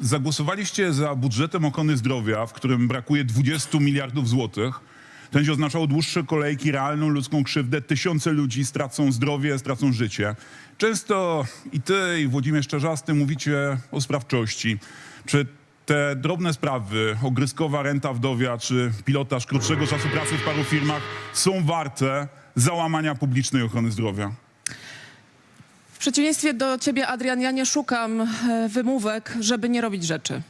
Zagłosowaliście za budżetem ochrony zdrowia, w którym brakuje 20 miliardów złotych. To będzie oznaczało dłuższe kolejki, realną ludzką krzywdę. Tysiące ludzi stracą zdrowie, stracą życie. Często i ty, i Włodzimierz Czarzasty mówicie o sprawczości. Czy te drobne sprawy, ogryskowa renta wdowia, czy pilotaż krótszego czasu pracy w paru firmach są warte załamania publicznej ochrony zdrowia? Przeciwieństwie do ciebie, Adrian, ja nie szukam e, wymówek, żeby nie robić rzeczy.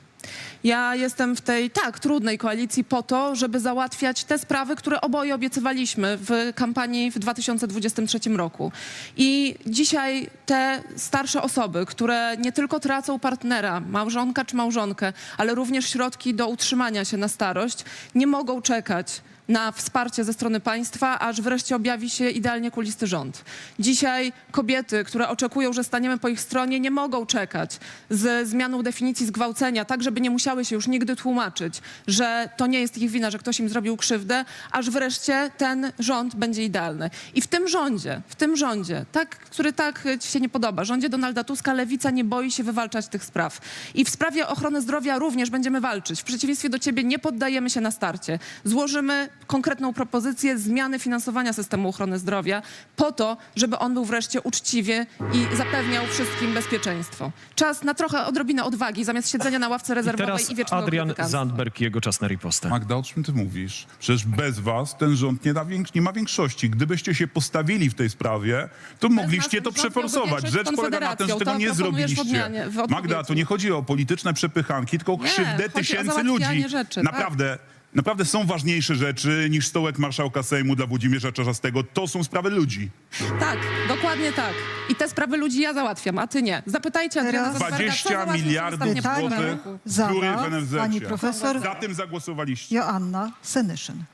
Ja jestem w tej tak trudnej koalicji po to, żeby załatwiać te sprawy, które oboje obiecywaliśmy w kampanii w 2023 roku. I dzisiaj te starsze osoby, które nie tylko tracą partnera, małżonka czy małżonkę, ale również środki do utrzymania się na starość, nie mogą czekać na wsparcie ze strony państwa, aż wreszcie objawi się idealnie kulisty rząd. Dzisiaj kobiety, które oczekują, że staniemy po ich stronie, nie mogą czekać z zmianą definicji zgwałcenia, tak żeby nie musiały się już nigdy tłumaczyć, że to nie jest ich wina, że ktoś im zrobił krzywdę, aż wreszcie ten rząd będzie idealny. I w tym rządzie, w tym rządzie, tak, który tak ci się nie podoba, rządzie Donalda Tuska, lewica nie boi się wywalczać tych spraw. I w sprawie ochrony zdrowia również będziemy walczyć. W przeciwieństwie do ciebie nie poddajemy się na starcie. Złożymy konkretną propozycję zmiany finansowania systemu ochrony zdrowia po to, żeby on był wreszcie uczciwie i zapewniał wszystkim bezpieczeństwo. Czas na trochę odrobinę odwagi zamiast siedzenia na ławce I rezerwowej teraz i, wiecznego Adrian. Zandberg i jego czas na ripostę. Magda, o czym ty mówisz? Przecież bez was ten rząd nie, da więks- nie ma większości. Gdybyście się postawili w tej sprawie, to mogliście nas to przeforsować. Rzecz polega na tym, że tego nie w zrobiliście. odmianie- w odpowiedzi. Magda, to nie chodzi o polityczne przepychanki, tylko o Nie, krzywdę tysięcy ludzi. rzeczy, tak. Naprawdę, są ważniejsze rzeczy niż stołek marszałka Sejmu dla Włodzimierza Czarzastego. To są sprawy ludzi. Tak, dokładnie tak. I te sprawy ludzi ja załatwiam, a ty nie. Zapytajcie Adriana Teraz- Zandberga, co 20 załatwił miliardów ostatnie Pytanie złotych za w was, NFZ. pani profesor Za tym zagłosowaliście. Joanna Senyszyn.